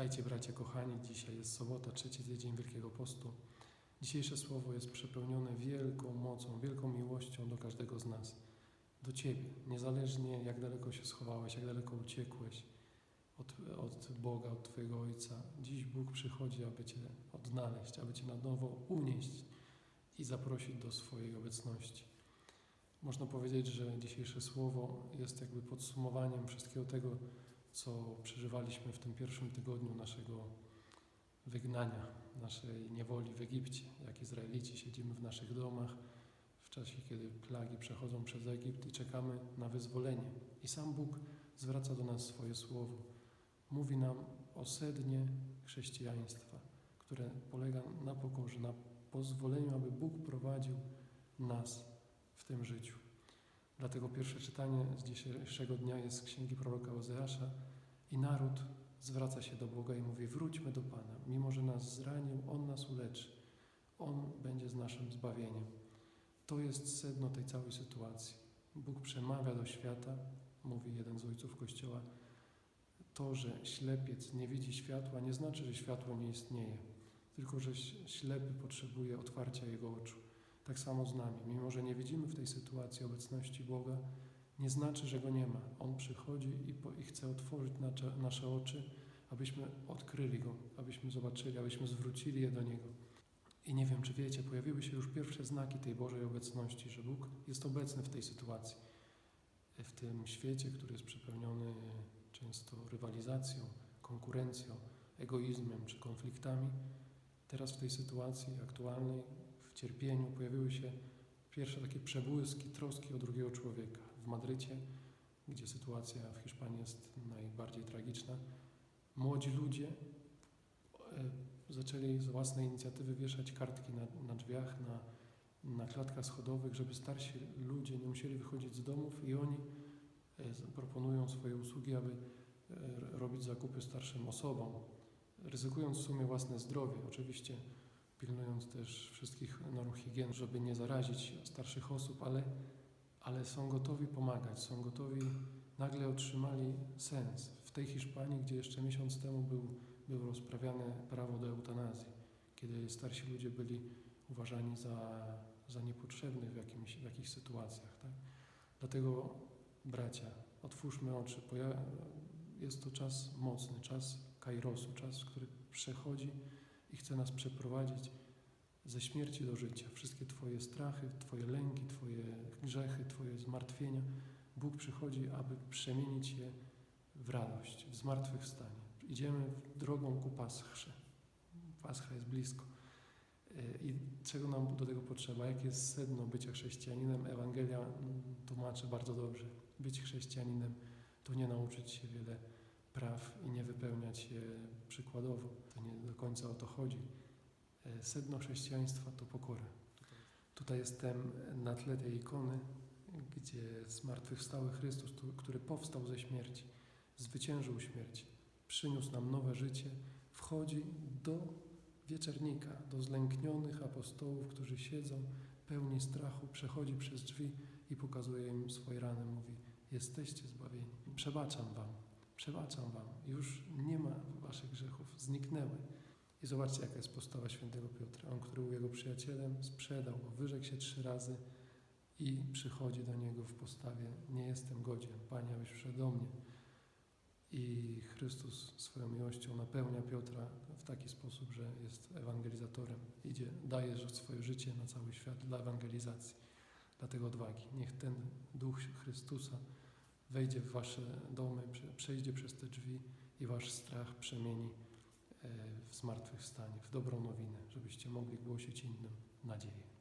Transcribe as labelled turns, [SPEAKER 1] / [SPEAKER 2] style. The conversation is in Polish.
[SPEAKER 1] Witajcie bracia kochani, dzisiaj jest sobota, trzeci tydzień Wielkiego Postu. Dzisiejsze słowo jest przepełnione wielką mocą, wielką miłością do każdego z nas, do Ciebie, niezależnie jak daleko się schowałeś, jak daleko uciekłeś od, od Boga, od Twojego Ojca. Dziś Bóg przychodzi, aby Cię odnaleźć, aby Cię na nowo unieść i zaprosić do swojej obecności. Można powiedzieć, że dzisiejsze słowo jest jakby podsumowaniem wszystkiego tego, co przeżywaliśmy w tym pierwszym tygodniu naszego wygnania, naszej niewoli w Egipcie. Jak Izraelici siedzimy w naszych domach w czasie, kiedy plagi przechodzą przez Egipt i czekamy na wyzwolenie. I sam Bóg zwraca do nas swoje słowo. Mówi nam o sednie chrześcijaństwa, które polega na pokorze, na pozwoleniu, aby Bóg prowadził nas w tym życiu. Dlatego pierwsze czytanie z dzisiejszego dnia jest z księgi proroka Ozeasza i naród zwraca się do Boga i mówi: Wróćmy do Pana. Mimo, że nas zranił, On nas uleczy. On będzie z naszym zbawieniem. To jest sedno tej całej sytuacji. Bóg przemawia do świata, mówi jeden z ojców Kościoła. To, że ślepiec nie widzi światła, nie znaczy, że światło nie istnieje, tylko że ślepy potrzebuje otwarcia jego oczu. Tak samo z nami. Mimo, że nie widzimy w tej sytuacji obecności Boga, nie znaczy, że Go nie ma. On przychodzi i, po, i chce otworzyć nasze, nasze oczy, abyśmy odkryli Go, abyśmy zobaczyli, abyśmy zwrócili je do Niego. I nie wiem, czy wiecie, pojawiły się już pierwsze znaki tej Bożej obecności, że Bóg jest obecny w tej sytuacji. W tym świecie, który jest przepełniony często rywalizacją, konkurencją, egoizmem czy konfliktami, teraz w tej sytuacji aktualnej, cierpieniu pojawiły się pierwsze takie przebłyski troski o drugiego człowieka. W Madrycie, gdzie sytuacja w Hiszpanii jest najbardziej tragiczna, młodzi ludzie e, zaczęli z własnej inicjatywy wieszać kartki na, na drzwiach, na, na klatkach schodowych, żeby starsi ludzie nie musieli wychodzić z domów i oni e, proponują swoje usługi, aby e, robić zakupy starszym osobom, ryzykując w sumie własne zdrowie. Oczywiście pilnując też wszystkich norm higieny, żeby nie zarazić starszych osób, ale, ale są gotowi pomagać, są gotowi, nagle otrzymali sens. W tej Hiszpanii, gdzie jeszcze miesiąc temu był, było rozprawiane prawo do eutanazji, kiedy starsi ludzie byli uważani za, za niepotrzebnych w, jakimś, w jakichś sytuacjach. Tak? Dlatego, bracia, otwórzmy oczy. Jest to czas mocny, czas kairosu, czas, który przechodzi i chce nas przeprowadzić ze śmierci do życia. Wszystkie Twoje strachy, Twoje lęki, Twoje grzechy, Twoje zmartwienia. Bóg przychodzi, aby przemienić je w radość, w zmartwychwstanie. Idziemy drogą ku Paschrze. Pascha jest blisko. I czego nam do tego potrzeba? Jakie jest sedno bycia chrześcijaninem? Ewangelia tłumaczy bardzo dobrze. Być chrześcijaninem to nie nauczyć się wiele wypełniać je przykładowo. To nie do końca o to chodzi. Sedno chrześcijaństwa to pokora. Tutaj jestem na tle tej ikony, gdzie zmartwychwstały Chrystus, który powstał ze śmierci, zwyciężył śmierć, przyniósł nam nowe życie, wchodzi do wieczernika, do zlęknionych apostołów, którzy siedzą pełni strachu, przechodzi przez drzwi i pokazuje im swoje rany. Mówi, jesteście zbawieni, przebaczam wam, przebaczam wam, już nie ma waszych grzechów, zniknęły. I zobaczcie, jaka jest postawa świętego Piotra. On, który był jego przyjacielem, sprzedał go, wyrzekł się trzy razy i przychodzi do niego w postawie nie jestem godzien, Panie, abyś przyszedł do mnie. I Chrystus swoją miłością napełnia Piotra w taki sposób, że jest ewangelizatorem. Idzie, daje swoje życie na cały świat dla ewangelizacji, dla tego odwagi. Niech ten Duch Chrystusa wejdzie w wasze domy, przejdzie przez te drzwi i wasz strach przemieni w zmartwychwstanie, w dobrą nowinę, żebyście mogli głosić innym nadzieję.